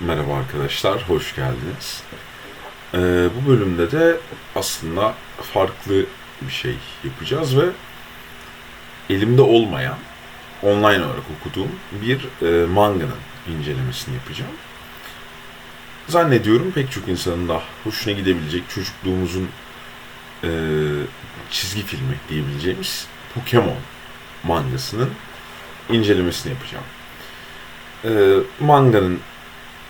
Merhaba arkadaşlar, hoş geldiniz. Ee, bu bölümde de aslında farklı bir şey yapacağız ve elimde olmayan, online olarak okuduğum bir e, manganın incelemesini yapacağım. Zannediyorum pek çok insanın da hoşuna gidebilecek çocukluğumuzun e, çizgi filmi diyebileceğimiz Pokemon mangasının incelemesini yapacağım. E, manganın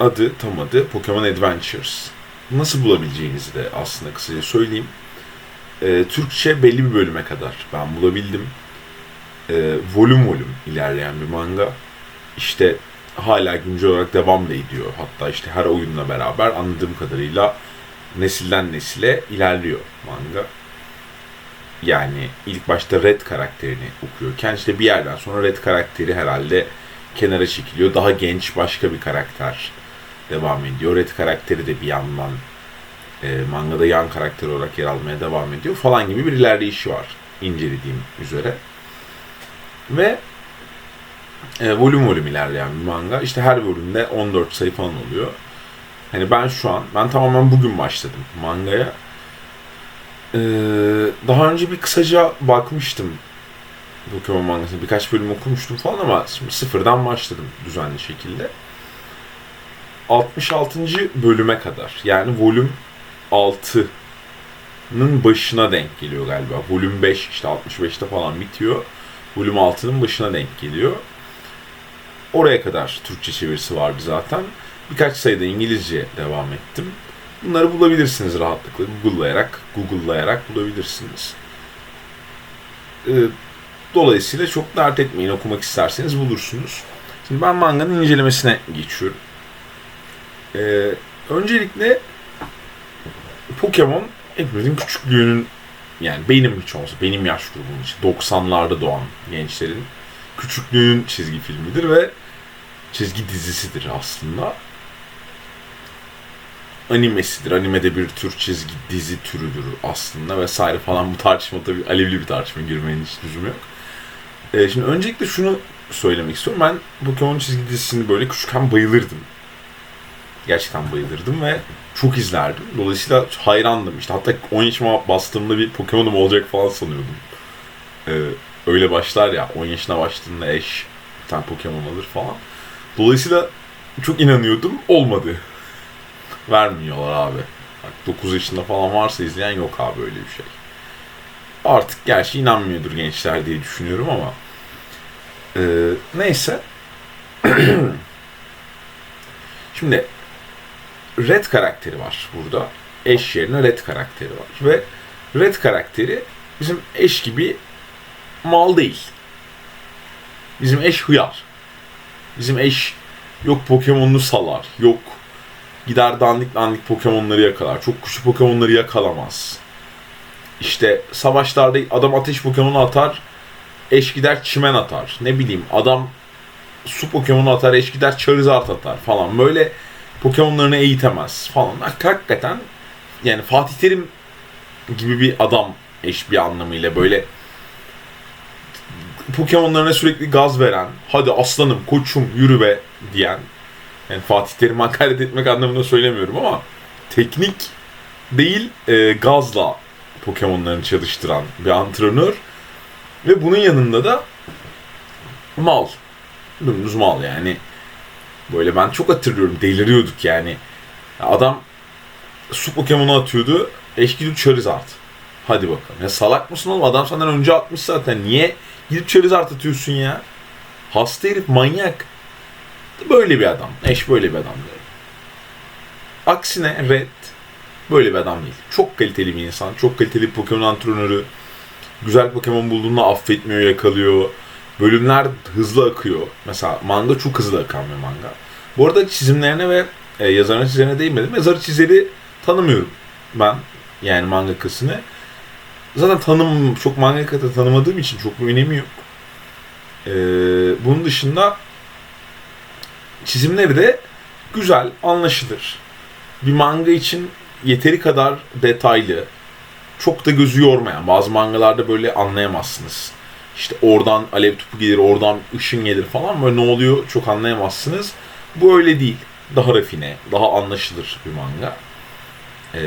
adı tam adı Pokemon Adventures. Nasıl bulabileceğinizi de aslında kısaca söyleyeyim. Ee, Türkçe belli bir bölüme kadar ben bulabildim. Ee, volüm volüm ilerleyen bir manga. İşte hala güncel olarak devam da ediyor. Hatta işte her oyunla beraber anladığım kadarıyla nesilden nesile ilerliyor manga. Yani ilk başta Red karakterini okuyorken işte bir yerden sonra Red karakteri herhalde kenara çekiliyor. Daha genç başka bir karakter devam ediyor. Red karakteri de bir yandan e, mangada yan karakter olarak yer almaya devam ediyor falan gibi bir ilerleyişi var incelediğim üzere. Ve e, volüm volüm ilerleyen bir manga. İşte her bölümde 14 sayı falan oluyor. Hani ben şu an, ben tamamen bugün başladım mangaya. Ee, daha önce bir kısaca bakmıştım Pokemon mangasını. Birkaç bölüm okumuştum falan ama şimdi sıfırdan başladım düzenli şekilde. 66. bölüme kadar yani volüm 6'nın başına denk geliyor galiba. Volüm 5 işte 65'te falan bitiyor. Volüm 6'nın başına denk geliyor. Oraya kadar Türkçe çevirisi vardı zaten. Birkaç sayıda İngilizce devam ettim. Bunları bulabilirsiniz rahatlıkla. Google'layarak, Google'layarak bulabilirsiniz. Ee, dolayısıyla çok dert etmeyin. Okumak isterseniz bulursunuz. Şimdi ben manganın incelemesine geçiyorum. Ee, öncelikle Pokemon hepimizin küçüklüğünün yani benim hiç olsa benim yaş grubum için 90'larda doğan gençlerin küçüklüğünün çizgi filmidir ve çizgi dizisidir aslında. Animesidir. Animede bir tür çizgi dizi türüdür aslında vesaire falan bu tartışma tabii alevli bir tartışma girmenin hiç lüzumu yok. Ee, şimdi öncelikle şunu söylemek istiyorum. Ben Pokemon çizgi dizisini böyle küçükken bayılırdım gerçekten bayılırdım ve çok izlerdim. Dolayısıyla hayrandım. İşte hatta 10 yaşıma bastığımda bir Pokemon'um olacak falan sanıyordum. Ee, öyle başlar ya 10 yaşına başladığında eş bir tane Pokemon alır falan. Dolayısıyla çok inanıyordum. Olmadı. Vermiyorlar abi. Bak 9 yaşında falan varsa izleyen yok abi öyle bir şey. Artık gerçi inanmıyordur gençler diye düşünüyorum ama. Ee, neyse. Şimdi Red karakteri var burada. Eş yerine Red karakteri var. Ve Red karakteri bizim eş gibi mal değil. Bizim eş hıyar. Bizim eş yok Pokemon'unu salar. Yok gider dandik dandik Pokemon'ları yakalar. Çok küçük Pokemon'ları yakalamaz. İşte savaşlarda adam ateş Pokemon'u atar. Eş gider çimen atar. Ne bileyim adam su Pokemon'u atar. Eş gider Charizard atar falan. Böyle Pokemon'larını eğitemez falan. Hakikaten yani Fatih Terim gibi bir adam eş bir anlamıyla böyle Pokemon'larına sürekli gaz veren, hadi aslanım, koçum, yürü be diyen, yani Fatih Terim'i hakaret etmek anlamında söylemiyorum ama teknik değil e, gazla Pokemon'larını çalıştıran bir antrenör ve bunun yanında da mal. Dümdüz mal yani. Böyle ben çok hatırlıyorum deliriyorduk yani. Adam su Pokemon'u atıyordu. Eş gidip Charizard. Hadi bakalım. Ya salak mısın oğlum? Adam senden önce atmış zaten. Niye gidip Charizard atıyorsun ya? Hasta herif manyak. Böyle bir adam. Eş böyle bir adam. Böyle. Aksine Red böyle bir adam değil. Çok kaliteli bir insan. Çok kaliteli Pokemon antrenörü. Güzel Pokemon bulduğunda affetmiyor, yakalıyor. Bölümler hızlı akıyor. Mesela manga çok hızlı akan bir manga. Bu arada çizimlerine ve e, yazarına çizerine değinmedim. Yazarı çizeri tanımıyorum ben. Yani mangakasını. Zaten tanım çok mangakata tanımadığım için çok bir önemi yok. Ee, bunun dışında çizimleri de güzel, anlaşılır. Bir manga için yeteri kadar detaylı, çok da gözü yormayan. Bazı mangalarda böyle anlayamazsınız. İşte oradan alev topu gelir, oradan ışın gelir falan böyle ne oluyor çok anlayamazsınız. Bu öyle değil. Daha rafine, daha anlaşılır bir manga. Ee,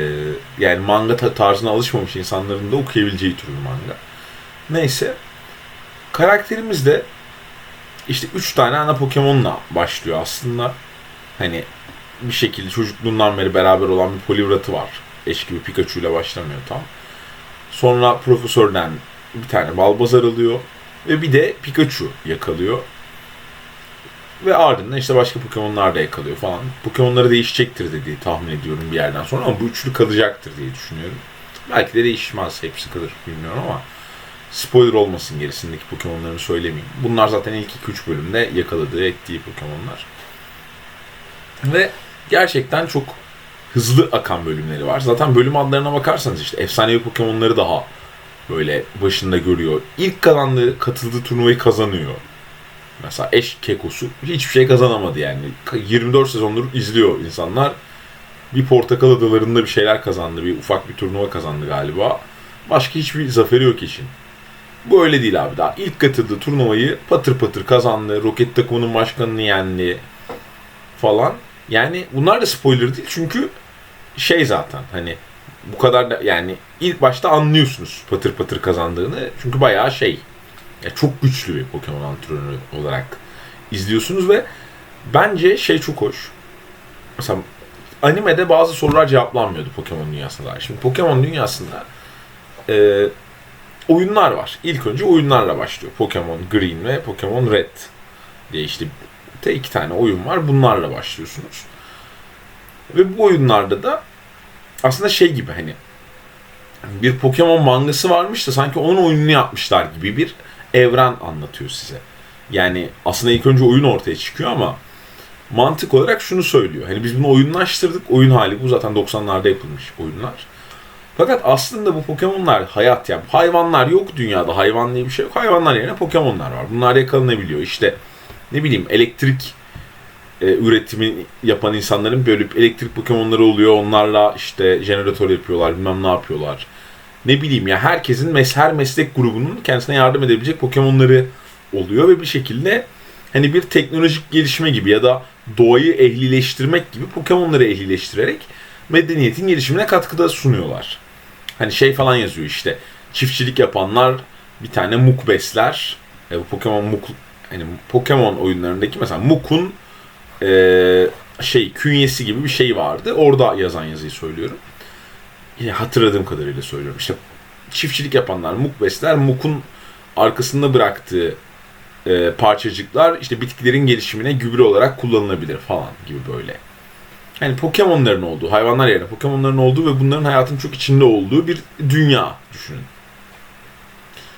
yani manga tarzına alışmamış insanların da okuyabileceği tür bir manga. Neyse. Karakterimiz de işte üç tane ana Pokemon'la başlıyor aslında. Hani bir şekilde çocukluğundan beri beraber olan bir Poliwrath'ı var. Eş gibi Pikachu ile başlamıyor tam. Sonra profesörden bir tane Balbazar alıyor. Ve bir de Pikachu yakalıyor. Ve ardından işte başka Pokemon'lar da yakalıyor falan. Pokemon'ları değişecektir dediği tahmin ediyorum bir yerden sonra ama bu üçlü kalacaktır diye düşünüyorum. Belki de değişmez. Hepsi kalır bilmiyorum ama spoiler olmasın gerisindeki Pokemon'larını söylemeyeyim. Bunlar zaten ilk 2-3 bölümde yakaladığı, ettiği Pokemon'lar. Ve gerçekten çok hızlı akan bölümleri var. Zaten bölüm adlarına bakarsanız işte efsanevi Pokemon'ları daha böyle başında görüyor. İlk kazandığı, katıldığı turnuvayı kazanıyor. Mesela eş kekosu hiçbir şey kazanamadı yani. 24 sezondur izliyor insanlar. Bir Portakal Adaları'nda bir şeyler kazandı. Bir ufak bir turnuva kazandı galiba. Başka hiçbir zaferi yok için. Bu öyle değil abi daha. ilk katıldığı turnuvayı patır patır kazandı. Roket takımının başkanını yendi. Falan. Yani bunlar da spoiler değil çünkü şey zaten hani bu kadar da yani ilk başta anlıyorsunuz patır patır kazandığını. Çünkü bayağı şey ya çok güçlü bir Pokemon antrenörü olarak izliyorsunuz ve bence şey çok hoş. Mesela animede bazı sorular cevaplanmıyordu Pokemon dünyasında. Şimdi Pokemon dünyasında e, oyunlar var. İlk önce oyunlarla başlıyor. Pokemon Green ve Pokemon Red diye işte te iki tane oyun var. Bunlarla başlıyorsunuz. Ve bu oyunlarda da aslında şey gibi hani bir Pokemon mangası varmış da sanki onun oyununu yapmışlar gibi bir evren anlatıyor size. Yani aslında ilk önce oyun ortaya çıkıyor ama mantık olarak şunu söylüyor. Hani biz bunu oyunlaştırdık. Oyun hali bu zaten 90'larda yapılmış oyunlar. Fakat aslında bu Pokemon'lar hayat ya. Hayvanlar yok dünyada. Hayvan diye bir şey yok. Hayvanlar yerine Pokemon'lar var. Bunlar yakalanabiliyor. İşte ne bileyim elektrik e, üretimi yapan insanların böyle elektrik Pokemon'ları oluyor. Onlarla işte jeneratör yapıyorlar. Bilmem ne yapıyorlar ne bileyim ya herkesin mes her meslek grubunun kendisine yardım edebilecek Pokemon'ları oluyor ve bir şekilde hani bir teknolojik gelişme gibi ya da doğayı ehlileştirmek gibi Pokemon'ları ehlileştirerek medeniyetin gelişimine katkıda sunuyorlar. Hani şey falan yazıyor işte çiftçilik yapanlar bir tane Muk besler. E, Pokemon Muk hani Pokemon oyunlarındaki mesela Muk'un e, şey künyesi gibi bir şey vardı. Orada yazan yazıyı söylüyorum yine hatırladığım kadarıyla söylüyorum. İşte çiftçilik yapanlar muk besler. Muk'un arkasında bıraktığı e, parçacıklar işte bitkilerin gelişimine gübre olarak kullanılabilir falan gibi böyle. Yani Pokemon'ların olduğu, hayvanlar yerine Pokemon'ların olduğu ve bunların hayatın çok içinde olduğu bir dünya düşünün.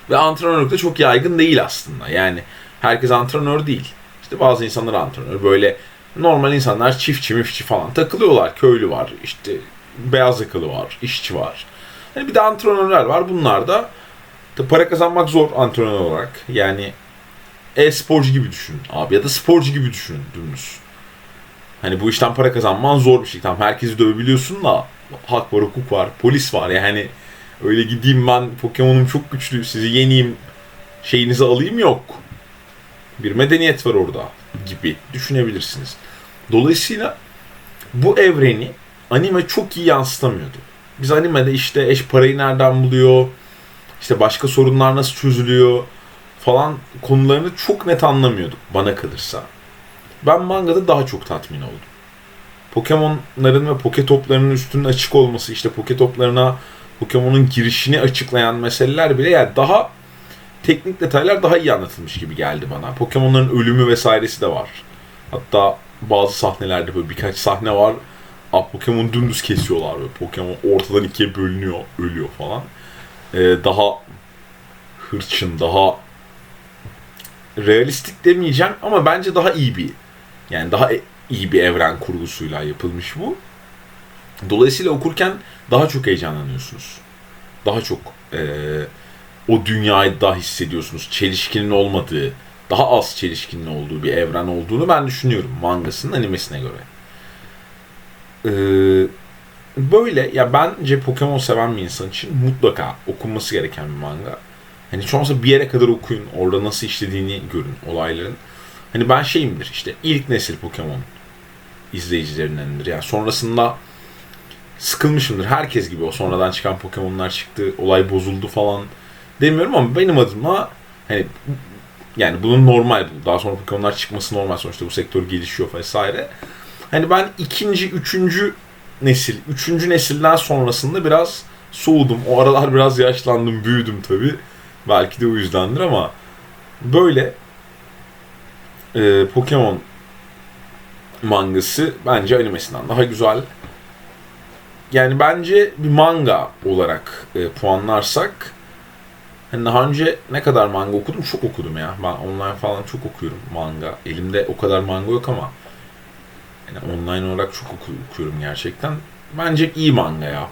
Ve antrenörlük de çok yaygın değil aslında. Yani herkes antrenör değil. İşte bazı insanlar antrenör. Böyle normal insanlar çiftçi mifçi falan takılıyorlar. Köylü var, işte beyaz yakalı var, işçi var. Yani bir de antrenörler var. Bunlar da para kazanmak zor antrenör olarak. Yani e-sporcu gibi düşün abi ya da sporcu gibi düşün dümdüz. Hani bu işten para kazanman zor bir şey. Tamam herkesi dövebiliyorsun da hak var, hukuk var, polis var. Yani öyle gideyim ben Pokemon'um çok güçlü sizi yeneyim şeyinizi alayım yok. Bir medeniyet var orada gibi düşünebilirsiniz. Dolayısıyla bu evreni anime çok iyi yansıtamıyordu. Biz animede işte eş parayı nereden buluyor, işte başka sorunlar nasıl çözülüyor falan konularını çok net anlamıyorduk bana kalırsa. Ben mangada daha çok tatmin oldum. Pokemon'ların ve Poketop'larının üstünün açık olması, işte Poketop'larına Pokemon'un girişini açıklayan meseleler bile yani daha teknik detaylar daha iyi anlatılmış gibi geldi bana. Pokemon'ların ölümü vesairesi de var. Hatta bazı sahnelerde böyle birkaç sahne var Pokemon dümdüz kesiyorlar ve Pokemon ortadan ikiye bölünüyor, ölüyor falan. Ee, daha hırçın, daha realistik demeyeceğim ama bence daha iyi bir yani daha e, iyi bir evren kurgusuyla yapılmış bu. Dolayısıyla okurken daha çok heyecanlanıyorsunuz. Daha çok e, o dünyayı daha hissediyorsunuz. Çelişkinin olmadığı, daha az çelişkinin olduğu bir evren olduğunu ben düşünüyorum mangasının animesine göre. Ee, böyle ya bence Pokemon seven bir insan için mutlaka okunması gereken bir manga. Hani olmazsa bir yere kadar okuyun. Orada nasıl işlediğini görün olayların. Hani ben şeyimdir işte ilk nesil Pokemon izleyicilerindendir. Yani sonrasında sıkılmışımdır. Herkes gibi o sonradan çıkan Pokemon'lar çıktı, olay bozuldu falan demiyorum ama benim adıma hani yani bunun normal. Daha sonra Pokemon'lar çıkması normal. Sonuçta bu sektör gelişiyor vesaire. Hani ben ikinci, üçüncü nesil, üçüncü nesilden sonrasında biraz soğudum. O aralar biraz yaşlandım, büyüdüm tabii. Belki de o yüzdendir ama böyle e, Pokemon mangası bence animesinden daha güzel. Yani bence bir manga olarak e, puanlarsak hani daha önce ne kadar manga okudum? Çok okudum ya. Ben online falan çok okuyorum manga. Elimde o kadar manga yok ama yani online olarak çok oku- okuyorum gerçekten. Bence iyi manga ya.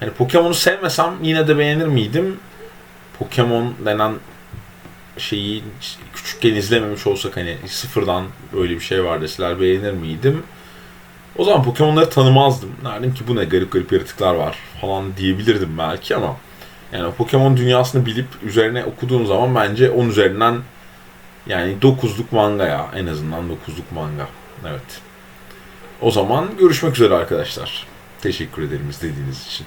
Hani Pokemon'u sevmesem yine de beğenir miydim? Pokemon denen şeyi küçükken izlememiş olsak hani sıfırdan böyle bir şey var deseler beğenir miydim? O zaman Pokemon'ları tanımazdım. Derdim ki bu ne garip garip yaratıklar var falan diyebilirdim belki ama yani Pokemon dünyasını bilip üzerine okuduğun zaman bence 10 üzerinden yani 9'luk manga ya. En azından 9'luk manga. Evet. O zaman görüşmek üzere arkadaşlar. Teşekkür ederim izlediğiniz için.